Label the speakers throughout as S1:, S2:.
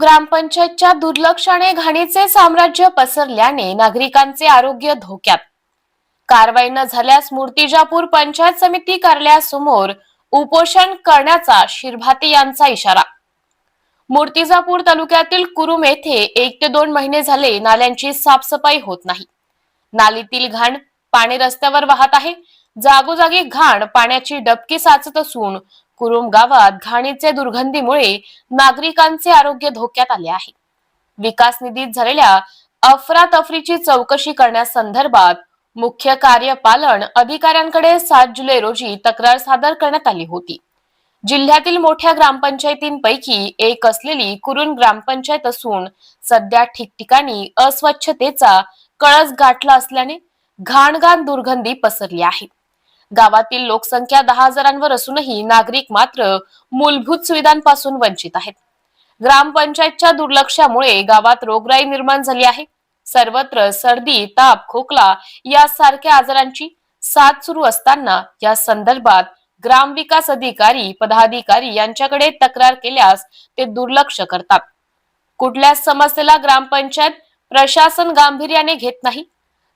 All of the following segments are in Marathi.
S1: ग्रामपंचायतच्या दुर्लक्षाने घाणीचे साम्राज्य पसरल्याने नागरिकांचे आरोग्य धोक्यात. कारवाई न झाल्यास मूर्तिजापूर पंचायत समिती कार्यालयासमोर उपोषण करण्याचा शिरभाते यांचा इशारा. मूर्तिजापूर तालुक्यातील कुरुम येथे एक ते दोन महिने झाले नाल्यांची साफसफाई होत नाही. नालीतील घाण पाणी रस्त्यावर वाहत आहे. जागोजागी घाण पाण्याची डबकी साचत असून कुरुम गावात घाणीचे दुर्गंधीमुळे नागरिकांचे आरोग्य धोक्यात आले आहे. विकास निधीत झालेल्या अफरातफरीची चौकशी करण्यासंदर्भात मुख्य कार्यपालन अधिकाऱ्यांकडे सात जुलै रोजी तक्रार सादर करण्यात आली होती. जिल्ह्यातील मोठ्या ग्रामपंचायतींपैकी एक असलेली कुरुन ग्रामपंचायत असून सध्या ठिकठिकाणी अस्वच्छतेचा कळस गाठला असल्याने घाणघाण दुर्गंधी पसरली आहे. गावातील लोकसंख्या दहा हजारांवर असूनही नागरिक मात्र मूलभूत सुविधांपासून वंचित आहेत. ग्रामपंचायतच्या दुर्लक्षामुळे गावात रोगराई निर्माण झाली आहे. सर्वत्र सर्दी ताप खोकला यासारख्या आजारांची साथ सुरू असताना या संदर्भात ग्रामविकास अधिकारी पदाधिकारी यांच्याकडे तक्रार केल्यास ते दुर्लक्ष करतात. कुठल्याच समस्येला ग्रामपंचायत प्रशासन गांभीर्याने घेत नाही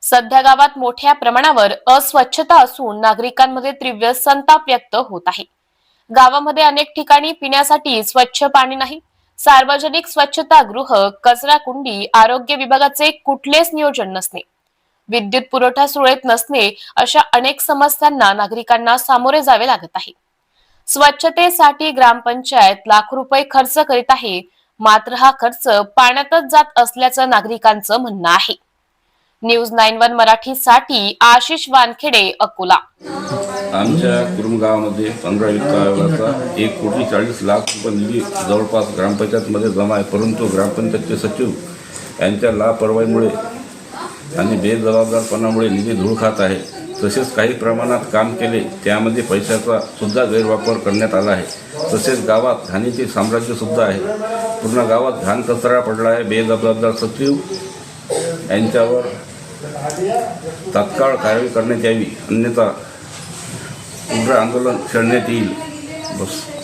S1: सध्या गावात मोठ्या प्रमाणावर अस्वच्छता असून नागरिकांमध्ये तीव्र संताप व्यक्त होत आहे. गावामध्ये अनेक ठिकाणी पिण्यासाठी स्वच्छ पाणी नाही. सार्वजनिक स्वच्छता गृह कचरा कुंडी आरोग्य विभागाचे कुठलेच नियोजन नसणे विद्युत पुरवठा सुरळीत नसणे अशा अनेक समस्यांना नागरिकांना सामोरे जावे लागत आहे. स्वच्छतेसाठी ग्रामपंचायत लाख रुपये खर्च करीत आहे. मात्र हा खर्च पाण्यातच जात असल्याचं नागरिकांचं म्हणणं आहे. न्यूज नाईन वन मराठीसाठी आशिष वानखेडे अकोला.
S2: आमच्या कुरुमगावामध्ये पंधरा वित्त आयोगाचा एक कोटी चाळीस लाख रुपये निधी जवळपास ग्रामपंचायतमध्ये जमा आहे. परंतु ग्रामपंचायतचे सचिव यांच्या लापरवाहीमुळे आणि बेजबाबदारपणामुळे निधी धूळ खात आहे. तसेच काही प्रमाणात काम केले त्यामध्ये पैशाचा सुद्धा गैरवापर करण्यात आला आहे. तसेच गावात घाणीचे साम्राज्यसुद्धा आहे. पूर्ण गावात घाण कचरा पडला आहे. बेजबाबदार सचिव यांच्यावर तात्काळ कारवाई करण्यात यावी. अन्यथा उग्र आंदोलन छेडण्यात येईल. बस.